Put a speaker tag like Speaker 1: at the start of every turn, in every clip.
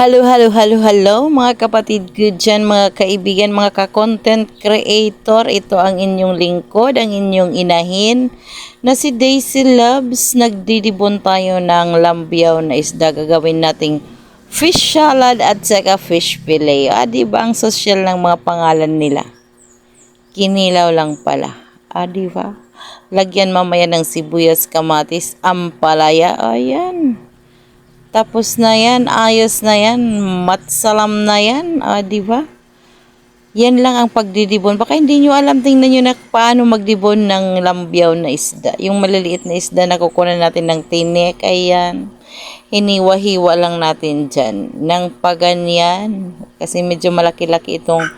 Speaker 1: Hello, hello, hello, hello mga kapatid ko dyan, mga kaibigan, mga ka-content creator. Ito ang inyong lingkod, ang inyong inahin na si Daisy Loves. Nagdidibon tayo ng lambyaw na isda. Gagawin nating fish salad at saka fish fillet. Ah, di ba ang social ng mga pangalan nila? Kinilaw lang pala. Ah, di ba? Lagyan mamaya ng sibuyas, kamatis, ampalaya. Ayan. Tapos na yan, ayos na yan, matsalam na yan, ah, di ba? Yan lang ang pagdidibon. Baka hindi nyo alam, tingnan nyo na paano magdibon ng lambyaw na isda. Yung maliliit na isda na kukunan natin ng tinik, ayan. Hiniwa-hiwa lang natin dyan. Nang paganyan, kasi medyo malaki-laki itong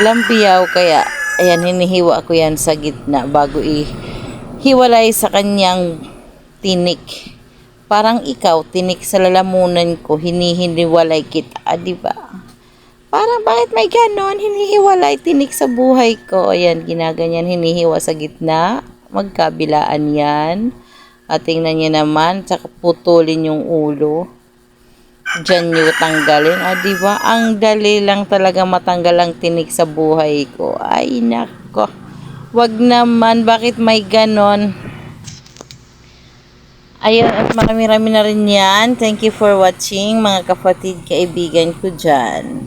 Speaker 1: lambyaw, kaya ayan, hinihiwa ko yan sa gitna bago i-hiwalay sa kanyang tinik. Parang ikaw, tinik sa lalamunan ko, hinihiniwalay kita, ah, di ba? Parang bakit may ganon, hinihiwalay tinik sa buhay ko. Ayan, ginaganyan, hinihiwa sa gitna. Magkabilaan yan. At tingnan niyo naman, tsaka putulin yung ulo. Diyan nyo tanggalin. Ah, di ba? Ang dali lang talaga matanggal ang tinik sa buhay ko. Ay, nako. Wag naman, bakit may ganon? Ayun, at marami-rami na rin yan. Thank you for watching, mga kapatid, kaibigan ko dyan.